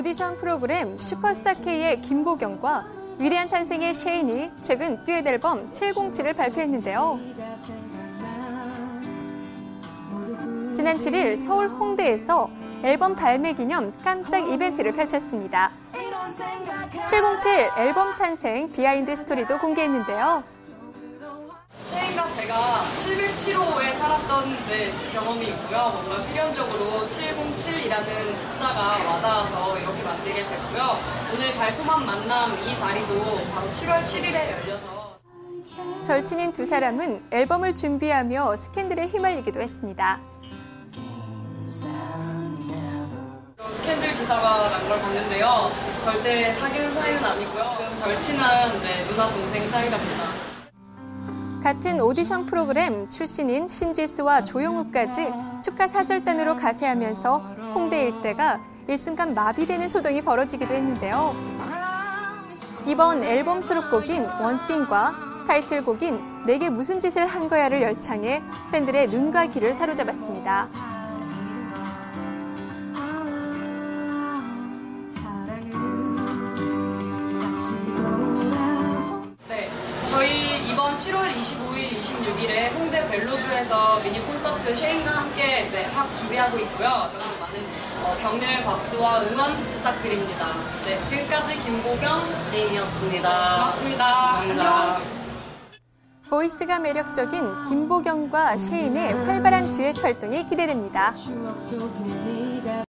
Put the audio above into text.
오디션 프로그램 슈퍼스타 K의 김보경과 위대한 탄생의 셰인이 최근 듀엣 앨범 707을 발표했는데요. 지난 7일 서울 홍대에서 앨범 발매 기념 깜짝 이벤트를 펼쳤습니다. 707 앨범 탄생 비하인드 스토리도 공개했는데요. 셰인과 제가 707호에 살았던 네, 경험이 있고요. 뭔가 필연적으로 707이라는 숫자가 와닿아서 이렇게 만들게 됐고요. 오늘 달콤한 만남 이 자리도 바로 7월 7일에 열려서 절친인 두 사람은 앨범을 준비하며 스캔들에 휘말리기도 했습니다. 스캔들 기사가 난 걸 봤는데요. 절대 사귀는 사이는 아니고요. 절친한 네, 누나 동생 사이랍니다. 같은 오디션 프로그램 출신인 신지수와 조용우까지 축하 사절단으로 가세하면서 홍대 일대가 일순간 마비되는 소동이 벌어지기도 했는데요. 이번 앨범 수록곡인 원띵과 타이틀곡인 내게 무슨 짓을 한 거야를 열창해 팬들의 눈과 귀를 사로잡았습니다. 이번 7월 25일, 26일에 홍대 벨로주에서 미니 콘서트 쉐인과 함께 네, 학 준비하고 있고요. 여러분 많은 어, 격려의 박수와 응원 부탁드립니다. 네, 지금까지 김보경 셰인이었습니다. 고맙습니다. 감사합니다. 안녕. 보이스가 매력적인 김보경과 셰인의 활발한 듀엣 활동이 기대됩니다.